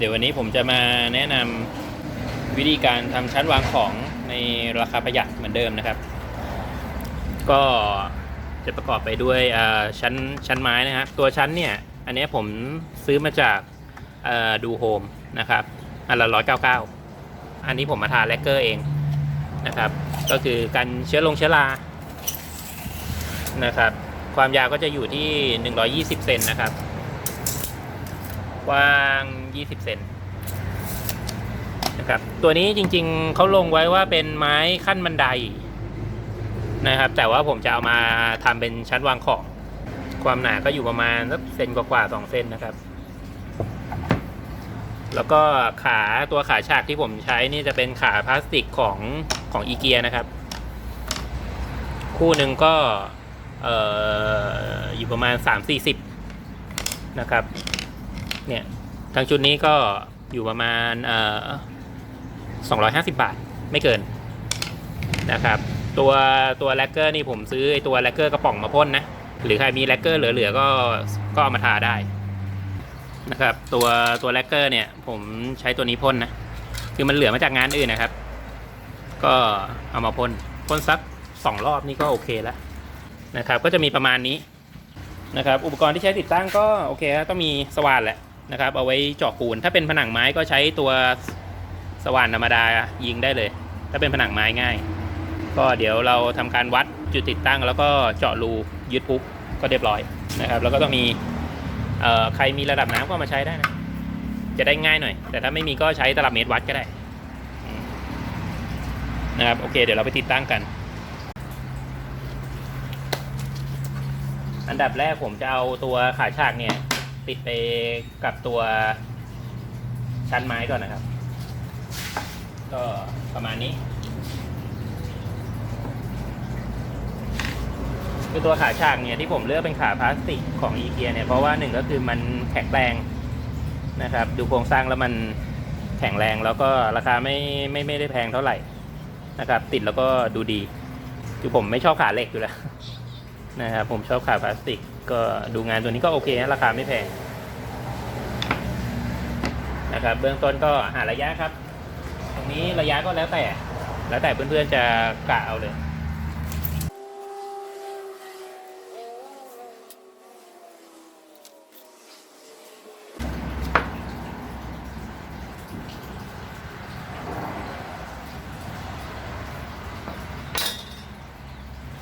เดี๋ยววันนี้ผมจะมาแนะนำวิธีการทำชั้นวางของในราคาประหยัดเหมือนเดิมนะครับ ก็จะประกอบไปด้วยชั้นชั้นไม้นะครับตัวชั้นเนี่ย อันนี้ผมซื้อมาจากดูโฮมนะครับ อันละร้อยเก้าเก้าอันนี้ผมมาทาแลกเกอร์เองนะครับ ก็คือกันเชื้อลงเชื้อรานะครับ ความยาวก็จะอยู่ที่ 120 เซนนะครับ กว้าง 20 เซนนะครับ ตัวนี้จริงๆ เขาลงไว้ว่าเป็นไม้ขั้นบันไดนะครับ แต่ว่าผมจะเอามาทำเป็นชั้นวางของ ความหนาก็อยู่ประมาณสักเซนกว่าๆสองเซนนะครับ แล้วก็ขาตัวขาฉากที่ผมใช้นี่จะเป็นขาพลาสติกของของอีเกียนะครับ คู่หนึ่งก็อออยู่ประมาณ 3-40 นะครับ เนี่ยทั้งชุดนี้ก็อยู่ประมาณเอ่อ250 บาทไม่เกินนะครับ ตัวตัวแลกเกอร์นี่ผมซื้อไอตัวแลกเกอร์กระป๋องมาพ่นนะ หรือใครมีแลกเกอร์เหลือๆก็ก็เอามาทาได้นะครับ ตัวตัวแลกเกอร์เนี่ยผมใช้ตัวนี้พ่นนะ คือมันเหลือมาจากงานอื่นนะครับ ก็เอามาพ่นพ่นสักสองรอบนี่ก็โอเคแล้วนะครับ ก็จะมีประมาณนี้นะครับ อุปกรณ์ที่ใช้ติดตั้งก็โอเคครับต้องมีสว่านแหละ นะครับเอาไว้เจาะปูน ถ้าเป็นผนังไม้ก็ใช้ตัวสว่านธรรมดายิงได้เลย ถ้าเป็นผนังไม้ง่าย ก็เดี๋ยวเราทำการวัดจุดติดตั้ง แล้วก็เจาะรูยึดปุ๊บก็เรียบร้อยนะครับ แล้วก็ต้องมีใครมีระดับน้ำก็มาใช้ได้นะจะได้ง่ายหน่อย แต่ถ้าไม่มีก็ใช้ตลับเมตรวัดก็ได้นะครับโอเค เดี๋ยวเราไปติดตั้งกัน อันดับแรกผมจะเอาตัวขาฉากเนี่ย ติดไปกับตัวชั้นไม้ก่อนนะครับ ก็ประมาณนี้ คือตัวขาฉากเนี่ยที่ผมเลือกเป็นขาพลาสติกของอีเกียเนี่ยเพราะว่าหนึ่งก็คือมันแข็งแรงนะครับ ดูโครงสร้างแล้วมันแข็งแรงแล้วก็ราคาไม่ไม่ไม่ได้แพงเท่าไหร่นะครับ ติดแล้วก็ดูดี คือผมไม่ชอบขาเหล็กอยู่แล้วนะครับผมชอบขาพลาสติก ก็ดูงานตัวนี้ก็โอเคนะราคาไม่แพงนะครับเบื้องต้นก็หาระยะครับ ตรงนี้ระยะก็แล้วแต่ แล้วแต่เพื่อนๆจะกะเอาเลย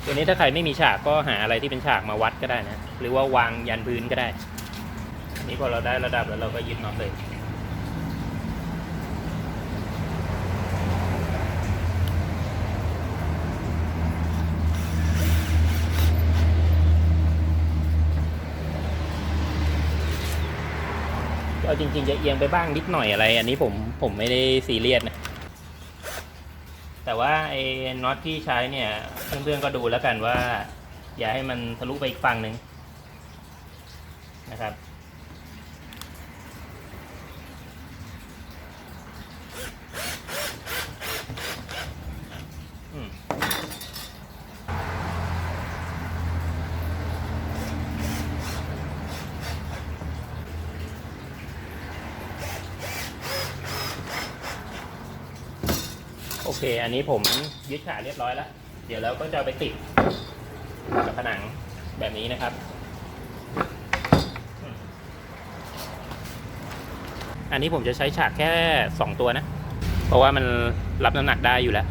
ตัวนี้ถ้าใครไม่มีฉากก็หาอะไรที่เป็นฉากมาวัดก็ได้นะ หรือว่าวางยันพื้นก็ได้ นี้พอเราได้ระดับแล้วเราก็ยึดน็อตเลยก็จริงๆจะเอียงไปบ้างนิดหน่อยอะไร อันนี้ผมผมไม่ได้ซีเรียสนะ แต่ว่าไอ้น็อตที่ใช้เนี่ยเพื่อนๆก็ดูแล้วกันว่า อย่าให้มันทะลุไปอีกฝั่งหนึ่งนะครับ โอเค อันนี้ผมยึดขาเรียบร้อยแล้ว เดี๋ยวเราก็จะไปติดกับผนังแบบนี้นะครับ อันนี้ผมจะใช้ฉากแค่ 2 ตัวนะ เพราะว่ามันรับน้ำหนักได้อยู่แล้ว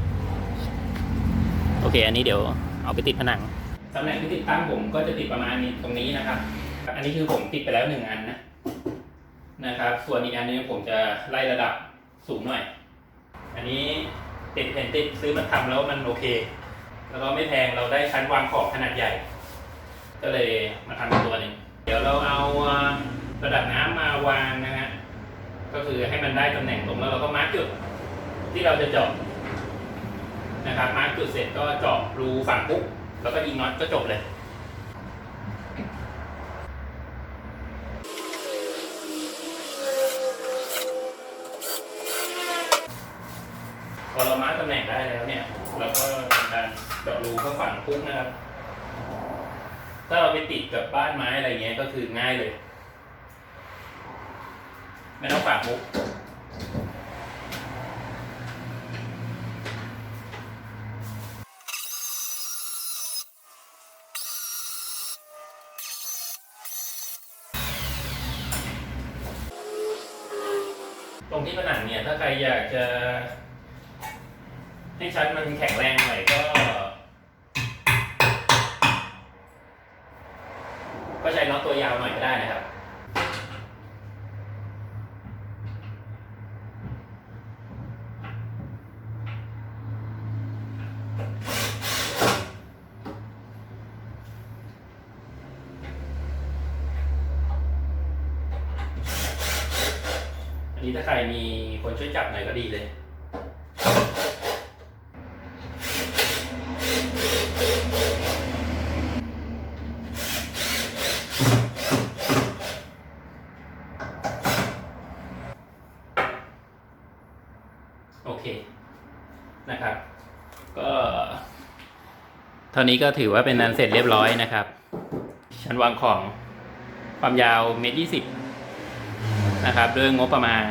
โอเค อันนี้เดี๋ยวเอาไปติดผนังตำแหน่งที่ติดตั้งผมก็จะติดประมาณนี้ตรงนี้นะครับ อันนี้คือผมติดไปแล้วหนึ่งอันนะนะครับ ส่วนอีกอันนี้ผมจะไล่ระดับสูงหน่อย อันนี้ ติดเห็นติดซื้อมาทำแล้วมันโอเค แล้วก็ไม่แพงเราได้ชั้นวางของขนาดใหญ่ ก็เลยมาทำเป็นตัวนี้เดี๋ยวเราเอาระดับน้ำมาวางนะฮะก็คือให้มันได้ตำแหน่งตรงแล้วเราก็มาร์กจุดที่เราจะเจาะนะครับมาร์กจุดเสร็จก็เจาะรูฝั่งปุ๊บแล้วก็ยิงน็อตก็จบเลย พอเรามาร์กตำแหน่งได้แล้วเนี่ยเรา ก็ทำการเจาะรูเข้าฝังปุ๊บนะครับ ถ้าเราไปติดกับบ้านไม้อะไรเงี้ยก็คือง่ายเลย ไม่ต้องฝากมุกตรงที่ผนังเนี่ยถ้าใครอยากจะ ให้ชั้มันแข็งแรงหน่อยก็ ก็ใช้น็อตตัวยาวหน่อยก็ได้นะครับอันนี้ถ้าใครมีคนช่วยจับหน่อยก็ดีเลย โอเค นะครับ ก็เท่านี้ก็ถือว่าเป็นนันเสร็จเรียบร้อยนะครับ ชั้นวางของความยาวเมตรยี่สิบนะครับด้วยงบประมาณ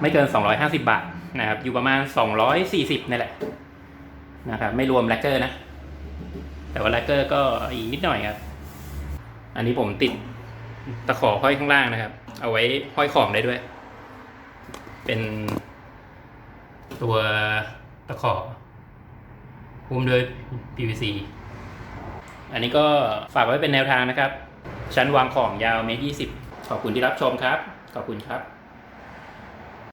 ไม่เกิน 250 บาทนะครับ อยู่ประมาณ 240นี่แหละนะครับ ไม่รวมแลกเกอร์นะ แต่ว่าแลกเกอร์ก็อีกนิดหน่อยครับ อันนี้ผมติดตะขอห้อยข้างล่างนะครับ เอาไว้ห้อยของได้ด้วย เป็นตัวตะขอ หุ้มด้วย PVC อันนี้ก็ฝากไว้เป็นแนวทางนะครับ ชั้นวางของยาวเมตรยี่สิบขอบคุณที่รับชมครับ ขอบคุณครับ